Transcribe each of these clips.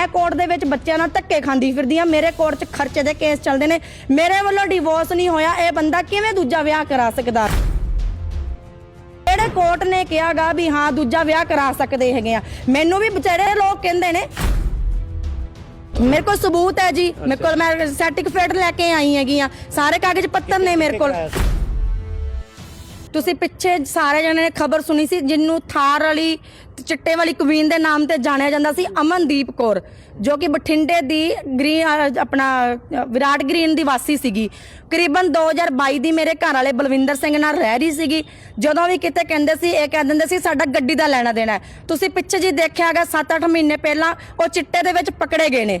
ਮੈਂ ਕੋਰਟ ਦੇ ਵਿੱਚ ਬੱਚਿਆਂ ਨਾਲ ਧੱਕੇ ਖਾਂਦੀ ਫਿਰਦੀ ਆ ਮੇਰੇ ਕੋਰਟ 'ਚ ਖਰਚੇ ਦੇ ਕੇਸ ਚੱਲਦੇ ਨੇ। ਮੇਰੇ ਵੱਲੋਂ ਡਿਵੋਰਸ ਨਹੀਂ ਹੋਇਆ। ਇਹ ਬੰਦਾ ਕਿਵੇਂ ਦੂਜਾ ਵਿਆਹ ਕਰਾ ਸਕਦਾ? ਜਿਹੜੇ ਕੋਰਟ ਨੇ ਕਿਹਾਗਾ ਵੀ ਹਾਂ, ਦੂਜਾ ਵਿਆਹ ਕਰਾ ਸਕਦੇ ਹੈਗੇ ਆ। ਮੈਨੂੰ ਵੀ ਵਿਚਾਰੇ ਲੋਕ ਕਹਿੰਦੇ ਨੇ। ਮੇਰੇ ਕੋਲ ਸਬੂਤ ਹੈ ਜੀ। ਮੇਰੇ ਕੋਲ ਮੈਂ ਸਰਟੀਫਿਕੇਟ ਲੈ ਕੇ ਆਈ ਹੈਗੀ ਆ। ਸਾਰੇ ਕਾਗਜ਼ ਪੱਤਰ ਨੇ ਮੇਰੇ ਕੋਲ। ਤੁਸੀਂ ਪਿੱਛੇ ਸਾਰੇ ਜਣੇ ਨੇ ਖਬਰ ਸੁਣੀ ਸੀ ਜਿਹਨੂੰ ਥਾਰ ਵਾਲੀ ਚਿੱਟੇ ਵਾਲੀ ਕੁਵੀਨ ਦੇ ਨਾਮ ਤੇ ਜਾਣਿਆ ਜਾਂਦਾ ਸੀ ਅਮਨਦੀਪ ਕੌਰ, ਜੋ ਕਿ ਬਠਿੰਡੇ ਦੀ ਗ੍ਰੀਨ ਆਪਣਾ ਵਿਰਾਟ ਗ੍ਰੀਨ ਦੀ ਵਾਸੀ ਸੀਗੀ। ਕਰੀਬਨ 2022 ਦੀ ਮੇਰੇ ਘਰ ਵਾਲੇ ਬਲਵਿੰਦਰ ਸਿੰਘ ਨਾਲ ਰਹਿ ਰਹੀ ਸੀਗੀ। ਜਦੋਂ ਵੀ ਕਿਤੇ ਕਹਿੰਦੇ ਸੀ, ਇਹ ਕਹਿ ਦਿੰਦੇ ਸੀ, ਸਾਡਾ ਗੱਡੀ ਦਾ ਲੈਣਾ ਦੇਣਾ ਤੁਸੀਂ ਪਿੱਛੇ ਜੀ ਦੇਖਿਆਗਾ 7-8 ਮਹੀਨੇ ਪਹਿਲਾਂ ਉਹ ਚਿੱਟੇ ਦੇ ਵਿੱਚ ਪਕੜੇ ਗਏ ਨੇ।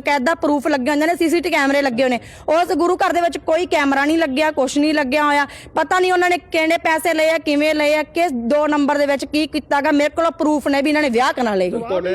ਬਕਾਇਦਾ ਪ੍ਰੂਫ ਲੱਗੇ ਹੁੰਦੇ ਨੇ ਸੀਸੀਟੀ ਕੈਮਰੇ ਲੱਗੇ ਹੋਏ ਨੇ ਉਸ ਗੁਰੂ ਘਰ ਦੇ ਵਿੱਚ ਕੋਈ ਕੈਮਰਾ ਨਹੀਂ ਲੱਗਿਆ ਕੁਛ ਨਹੀਂ ਲੱਗਿਆ ਹੋਇਆ। ਪਤਾ ਨਹੀਂ ਉਹਨਾਂ ਨੇ ਕਿਹੜੇ ਪੈਸੇ ਲਏ ਆ ਕਿਵੇਂ ਲਏ ਆ ਕਿਸ ਦੋ ਨੰਬਰ ਦੇ ਵਿੱਚ ਕੀ ਕੀਤਾਗਾ। ਮੇਰੇ ਕੋਲ ਪ੍ਰੂਫ ਨੇ ਵੀ ਇਹਨਾਂ ਨੇ ਵਿਆਹ ਕਰਾ ਲਏ। ਤੁਹਾਡੇ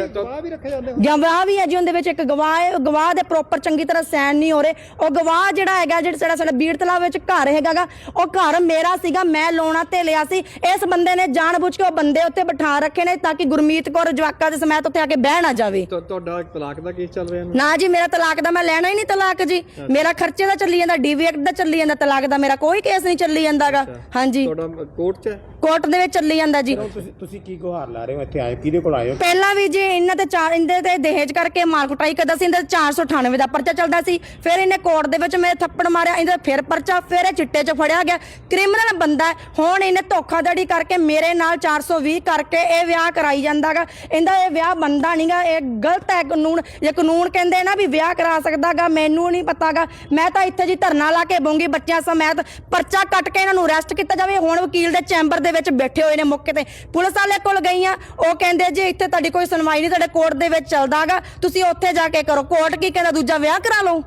ਗਵਾਹ ਵੀ ਹੈ ਜੀ ਉਹਦੇ ਵਿੱਚ ਇੱਕ ਗਵਾਹ ਹੈ। ਗਵਾਹ ਦੇ ਪ੍ਰੋਪਰ ਚੰਗੀ ਤਰ੍ਹਾਂ ਸਾਈਨ ਨਹੀਂ ਹੋ ਰਹੇ। ਉਹ ਗਵਾਹ ਜਿਹੜਾ ਹੈਗਾ ਜਿਹੜਾ ਸਾਡਾ ਬੀੜ ਤਲਾਬ ਵਿੱਚ ਘਰ ਹੈਗਾਗਾ ਉਹ ਘਰ ਮੇਰਾ ਸੀਗਾ ਮੈਂ ਲੋਣਾ ਤੇ ਲਿਆ ਸੀ। ਇਸ ਬੰਦੇ ਨੇ ਜਾਣਬੁੱਝ ਕੇ ਉਹ ਬੰਦੇ ਉੱਤੇ ਬਿਠਾ ਰੱਖੇ ਨੇ ਤਾਂ ਕਿ ਗੁਰਮੀਤ ਕੌਰ ਜਵਾਕਾ ਦੇ ਸਮੇਤ ਉੱਥੇ ਆ ਕੇ ਬਹਿ ਨਾ ਜਾਵੇ। ਤੁਹਾਡਾ ਤਲਾਕ ਦਾ ਕੇਸ ਚੱਲ ਰਿਹਾ ਨਾ ਨਾ ਜੀ ਮੇਰਾ ਤਲਾਕ ਦਾ ਮੈਂ ਲੈਣਾ ਹੀ ਨਹੀਂ ਤਲਾਕ ਜੀ। ਮੇਰਾ ਖਰਚੇ ਦਾ ਚੱਲੀ ਜਾਂਦਾ ਡੀਵੀ ਐਕਟ ਦਾ ਚੱਲੀ ਜਾਂਦਾ ਤਲਾਕ ਦਾ ਮੇਰਾ ਕੋਈ ਕੇਸ ਨਹੀਂ ਚੱਲੀ ਜਾਂਦਾਗਾ। ਹਾਂਜੀ। ਤੁਹਾਡਾ ਕੋਰਟ 'ਚ? ਹੈ ਕੋਰਟ ਦੇ ਵਿੱਚ ਚੱਲੀ ਜਾਂਦਾ ਜੀ। ਤੁਸੀਂ ਤੁਸੀਂ ਕੀ ਗੁਹਾਰ ਲਾ ਰਹੇ ਹੋ ਇੱਥੇ? ਆਏ ਕਿਹਦੇ ਕੋਲ ਆਏ ਹੋ? ਪਹਿਲਾਂ ਵੀ ਜੀ ਇਹਨਾਂ ਤੇ ਚਾਰ ਇਹਦੇ ਤੇ ਦਹੇਜ ਕਰਕੇ ਮਾਰ ਕੁਟਾਈ ਕਰਦਾ ਸੀ ਇਹਦੇ ਤੇ 498 ਦਾ ਪਰਚਾ ਚੱਲਦਾ ਸੀ। ਫਿਰ ਇਹਨੇ ਕੋਰਟ ਦੇ ਵਿੱਚ ਮੇਰੇ ਥੱਪੜ ਮਾਰਿਆ ਇਹਦੇ ਫਿਰ ਪਰਚਾ ਫਿਰ ਇਹ ਚਿੱਟੇ 'ਚ ਫੜਿਆ ਗਿਆ। ਕ੍ਰਿਮੀਨਲ ਬੰਦਾ ਹੈ। ਹੁਣ ਇਹਨੇ ਧੋਖਾਧੜੀ ਕਰਕੇ ਮੇਰੇ ਨਾਲ 420 ਕਰਕੇ ਇਹ ਵਿਆਹ ਕਰਾਈ ਜਾਂਦਾਗਾ। ਇਹਦਾ ਇਹ ਵਿਆਹ ਬੰਦਾ ਨਹੀਂਗਾ ਇਹ ਗਲਤ ਹੈ ਕਾਨੂੰਨ। ਇਹ ਕਾਨੂੰਨ ਕਹਿੰਦੇ ਨਾ ਵੀ ਵਿਆਹ ਕਰਾ ਸਕਦਾਗਾ, ਮੈਨੂੰ ਨਹੀਂ ਪਤਾਗਾ। ਮੈਂ ਤਾਂ ਇੱਥੇ ਜੀ ਧਰਨਾ ਲਾ ਕੇ ਬੂੰਗੀ ਬੱਚਿਆਂ ਸਮੇਤ, ਪਰਚਾ ਕੱਟ ਕੇ ਇਹਨਾਂ ਨੂੰ ਅਰੈਸਟ ਕੀਤਾ ਜਾਵੇ। ਹੁਣ ਵਕੀਲ ਦੇ ਚੈਂਬਰ ਦੇ ਵਿੱਚ ਬੈਠੇ ਹੋਏ ਨੇ ਮੌਕੇ ਤੇ। ਪੁਲਿਸ ਵਾਲੇ ਕੋਲ ਗਈਆਂ। ਉਹ ਕਹਿੰਦੇ ਜੀ, ਇੱਥੇ ਤੁਹਾਡੀ ਕੋਈ ਸੁਣਵਾਈ ਨਹੀਂ, ਤੁਹਾਡੇ ਕੋਰਟ ਦੇ ਵਿੱਚ ਚੱਲਦਾਗਾ। ਤੁਸੀਂ ਉੱਥੇ ਜਾ ਕੇ ਕਰੋ। ਕੋਰਟ ਕੀ ਕਹਿੰਦਾ, ਦੂਜਾ ਵਿਆਹ ਕਰਾ ਲਓ।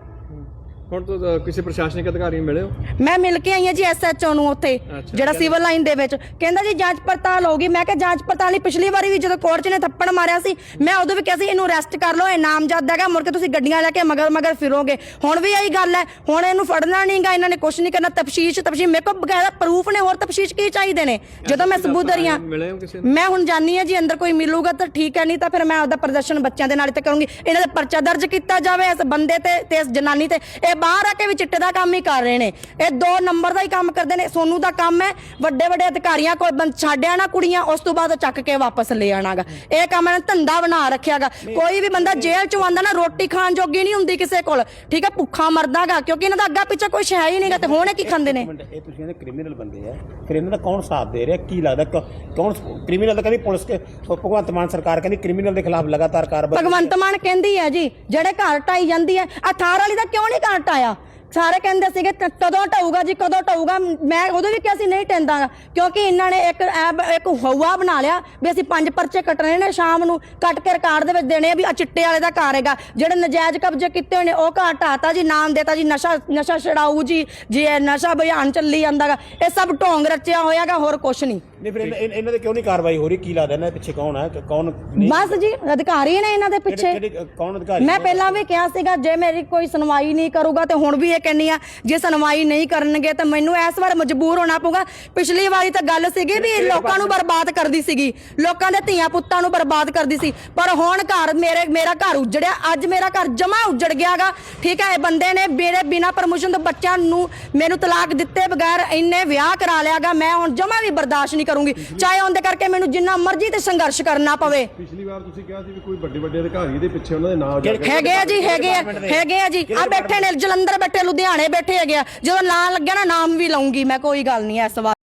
ਹੁਣ ਤੋਂ ਕਿਸੇ ਪ੍ਰਸ਼ਾਸਨਿਕ ਅਧਿਕਾਰੀ ਨੂੰ ਮਿਲੇ ਹੋ? ਮੈਂ ਮਿਲ ਕੇ ਆਈ ਹਾਂ ਜੀ ਐਸਐਚਓ ਨੂੰ ਉੱਥੇ ਅੱਛਾ। ਜਿਹੜਾ ਸਿਵਲ ਲਾਈਨ ਦੇ ਵਿੱਚ। ਕਹਿੰਦਾ ਜੀ ਜਾਂਚ ਪੜਤਾਲ ਹੋਗੀ ਮੈਂ ਕਿਹਾ ਜਾਂਚ ਪੜਤਾਲ ਨਹੀਂ ਪਿਛਲੀ ਵਾਰੀ ਵੀ ਜਦੋਂ ਕੋਰਟ 'ਚ ਨੇ ਥੱਪੜ ਮਾਰਿਆ ਸੀ ਮੈਂ ਉਦੋਂ ਵੀ ਕਿਹਾ ਸੀ ਇਹਨੂੰ ਅਰੈਸਟ ਕਰ ਲਓ ਇਹ ਨਾਮਜ਼ਦ ਹੈਗਾ ਮੁੜ ਕੇ ਤੁਸੀਂ ਗੱਡੀਆਂ ਲੈ ਕੇ ਮਗਰ ਮਗਰ ਫਿਰੋਗੇ। ਹੁਣ ਵੀ ਇਹੀ ਗੱਲ ਹੈ। ਹੁਣ ਇਹਨੂੰ ਫੜਨਾ ਨਹੀਂਗਾ ਇਹਨਾਂ ਨੇ ਕੁਝ ਨਹੀਂ ਕਰਨਾ। ਤਫਸ਼ੀਸ਼ ਤਫਸ਼ੀਸ਼ ਮੇਰੇ ਕੋਲ ਪ੍ਰੂਫ ਨੇ ਹੋਰ ਤਫਸ਼ੀਸ਼ ਕੀ ਚਾਹੀਦੇ ਨੇ? ਜਦੋਂ ਮੈਂ ਸਬੂਤ ਦਰੀਆਂ ਮਿਲੇ ਹੋ ਕਿਸੇ ਨੂੰ? ਮੈਂ ਹੁਣ ਜਾਣੀ ਆ ਜੀ ਅੰਦਰ ਕੋਈ ਮਿਲੂਗਾ ਤਾਂ ਠੀਕ ਹੈ ਨਹੀਂ ਤਾਂ ਫਿਰ ਮੈਂ ਉਹਦਾ ਪ੍ਰਦਰਸ਼ਨ ਬੱਚਿਆਂ ਦੇ ਨਾਲ ਇੱਥੇ ਕਰੂੰਗੀ। ਇਹਨਾਂ ਦੇ ਪਰਚਾ ਦਰਜ ਕੀਤਾ ਜਾਵੇ ਇਸ ਬੰਦੇ ਤੇ ਤੇ ਇਸ ਜਨਾਨੀ ਤੇ। ਇਹ ਬਾਹਰ ਆ ਕੇ ਵੀ ਚਿੱਟੇ ਦਾ ਕੰਮ ਹੀ ਕਰ ਰਹੇ ਨੇ। ਇਹ ਦੋ ਨੰਬਰ ਦਾ ਹੀ ਕੰਮ ਕਰਦੇ ਨੇ। ਸੋਨੂ ਦਾ ਕੰਮ ਹੈ ਵੱਡੇ ਵੱਡੇ ਅਧਿਕਾਰੀਆਂ ਕੋਲ ਬੰਦ ਛੱਡਿਆ ਨਾ ਕੁੜੀਆਂ ਉਸ ਤੋਂ ਬਾਅਦ ਚੱਕ ਕੇ ਵਾਪਸ ਲੈ ਆਣਾਗਾ। ਇਹ ਕੰਮ ਇਹਨਾਂ ਨੇ ਧੰਦਾ ਬਣਾ ਰੱਖਿਆਗਾ। ਕੋਈ ਵੀ ਬੰਦਾ ਜੇਲ੍ਹ ਚੋਂ ਆਂਦਾ ਨਾ ਰੋਟੀ ਖਾਣ ਜੋਗੀ ਨਹੀਂ ਹੁੰਦੀ ਕਿਸੇ ਕੋਲ। ਠੀਕ ਹੈ ਭੁੱਖਾ ਮਰਦਾਗਾ ਕਿਉਂਕਿ ਇਹਨਾਂ ਦਾ ਅੱਗਾ ਪਿੱਛੇ ਕੋਈ ਸ਼ੈ ਹੀ ਨਹੀਂਗਾ ਤੇ ਹੁਣ ਇਹ ਕੀ ਖਾਂਦੇ ਨੇ? ਮਿੰਟ, ਇਹ ਤੁਸੀਂ ਕਹਿੰਦੇ ਕ੍ਰਿਮੀਨਲ ਬੰਦੇ ਆ। ਕ੍ਰਿਮੀਨਲ ਕੌਣ ਸਾਥ ਦੇ ਰਿਹਾ? ਕੀ ਲੱਗਦਾ ਕ- ਕੌਣ ਕ੍ਰਿਮੀਨਲ ਦਾ ਕਹਿੰਦੀ ਪੁਲਿਸ ਕੇ ਭਗਵੰਤ ਮਾਨ ਸਰਕਾਰ ਕਹਿੰਦੀ ਕ੍ਰਿਮੀਨਲ ਦੇ ਖਿਲਾਫ ਲਗਾਤਾਰ ਕਾਰਵਾਈ। ਭਗਵੰਤ ਮਾਨ ਕਹਿੰਦੀ ਹੈ ਜੀ ਜਿਹੜੇ ਘਰ ਢਾਈ ਜਾਂਦੀ ਹੈ ਆ ਥਾਰ ਵਾਲੀ ਦਾ ਕਿਉਂ ਨਹੀਂ ਘਰ ਢਾਇਆ ਸਾਰੇ ਕਹਿੰਦੇ ਸੀਗੇ ਕ- ਕਦੋਂ ਢਾਊਗਾ ਜੀ, ਕਦੋਂ ਢਾਊਗਾ ਮੈਂ ਉਦੋਂ ਵੀ ਕਿਹਾ ਸੀ, ਨਹੀਂ ਟੈਂਦਾਗਾ। ਕਿਉਂਕਿ ਇਹਨਾਂ ਨੇ ਇੱਕ ਐਬ- ਇੱਕ ਹਵਾ ਬਣਾ ਲਿਆ ਵੀ ਅਸੀਂ ਪੰਜ ਪਰਚੇ ਕੱਟਣੇ ਨੇ ਸ਼ਾਮ ਨੂੰ। ਕੱਟ ਕੇ ਰਿਕਾਰਡ ਦੇ ਵਿੱਚ ਦੇਣੇ ਆ ਵੀ ਆ ਚਿੱਟੇ ਵਾਲੇ ਦਾ ਘਰ ਹੈਗਾ। ਜਿਹੜੇ ਨਜਾਇਜ਼ ਕਬਜ਼ੇ ਕੀਤੇ ਹੋਏ ਨੇ, ਉਹ ਘਰ ਢਾਤਾ ਜੀ, ਨਾਮ ਦੇਤਾ ਜੀ, ਨਸ਼ਾ ਨਸ਼ਾ ਛਡਾਊ ਜੀ ਜੀ ਇਹ ਨਸ਼ਾ ਅਭਿਆਨ ਚੱਲੀ ਜਾਂਦਾਗਾ। ਇਹ ਸਭ ਢੋਂਗ ਰਚਿਆ ਹੋਇਆਗਾ, ਹੋਰ ਕੁਛ ਨਹੀਂ। ਨਹੀਂ ਫਿਰ ਇਹਨਾਂ- ਇਹਨਾਂ ਦੇ ਕਿਉਂ ਨਹੀਂ ਕਾਰਵਾਈ ਹੋ ਰਹੀ? ਕੀ ਲੱਗਦਾ ਇਹਨਾਂ ਦੇ ਪਿੱਛੇ ਕੌਣ ਹੈ ਕਿ ਕੌਣ ਨਹੀਂ? ਬਸ ਜੀ ਅਧਿਕਾਰੀ ਨੇ ਇਹਨਾਂ ਦੇ ਪਿੱਛੇ। ਕਿਹੜੇ- ਕਿਹੜੇ- ਕੌਣ ਅਧਿਕਾਰੀ? ਮੈਂ ਪਹਿਲਾਂ ਵੀ ਕਿਹਾ ਸੀਗਾ ਜੇ ਮੇਰੀ ਕੋਈ ਸੁਣਵਾਈ ਨਹੀਂ ਕਰੂਗਾ ਤੇ ਹੁਣ ਵੀ ਇਹ ਕਹਿੰਨੀ ਆ ਜੇ ਸੁਣਵਾਈ ਨਹੀਂ ਕਰਨਗੇ ਤਾਂ ਮੈਨੂੰ ਇਸ ਵਾਰ ਮਜਬੂਰ ਹੋਣਾ ਪਊਗਾ। ਪਿਛਲੀ ਵਾਰੀ ਤਾਂ ਗੱਲ ਸੀਗੀ ਵੀ ਲੋਕਾਂ ਨੂੰ ਬਰਬਾਦ ਕਰਦੀ ਸੀਗੀ। ਲੋਕਾਂ ਦੇ ਧੀਆਂ ਪੁੱਤਾਂ ਨੂੰ ਬਰਬਾਦ ਕਰਦੀ ਸੀ। ਪਰ ਹੁਣ ਘਰ ਮੇਰੇ ਮੇਰਾ ਘਰ ਉਜੜਿਆ। ਅੱਜ ਮੇਰਾ ਘਰ ਜਮਾ ਉਜੜ ਗਿਆਗਾ ਠੀਕ ਹੈ ਇਹ ਬੰਦੇ ਨੇ ਮੇਰੇ ਬਿਨਾ ਪਰਮਿਸ਼ਨ ਤੋਂ ਬੱਚਿਆਂ ਨੂੰ ਮੈਨੂੰ ਤਲਾਕ ਦਿੱਤੇ ਬਗੈਰ ਇੰਨੇ ਵਿਆਹ ਕਰਾ ਲਿਆਗਾ ਮੈਂ ਹੁਣ ਜਮਾ ਵੀ ਬਰਦਾਸ਼ਤ ਨਹੀਂ ਕਰੂੰਗੀ। ਚਾਹੇ ਉਹਦੇ ਕਰਕੇ ਮੈਨੂੰ ਜਿੰਨਾ ਮਰਜ਼ੀ ਤੇ ਸੰਘਰਸ਼ ਕਰਨਾ ਪਵੇ। ਪਿਛਲੀ ਵਾਰ ਤੁਸੀਂ ਕਿਹਾ ਸੀ ਵੀ ਕੋਈ ਵੱਡੇ ਵੱਡੇ ਅਧਿਕਾਰੀ ਦੇ ਪਿੱਛੇ ਉਹਨਾਂ ਦੇ ਨਾਮ ਜਾ ਕੇ ਹੈਗੇ ਆ ਜੀ ਹੈਗੇ ਆ ਹੈਗੇ ਆ ਜੀ। ਆ ਬੈਠੇ ਨੇ ਜਲੰਧਰ ਬੈਠੇ ਲੁਧਿਆਣੇ ਬੈਠੇ ਹੈਗੇ ਆ। ਜਦੋਂ ਨਾਂ ਲੱਗਿਆ ਨਾ ਨਾਮ ਵੀ ਲਾਉਂਗੀ ਮੈਂ ਕੋਈ ਗੱਲ ਨਹੀਂ ਇਸ ਵਾਰ।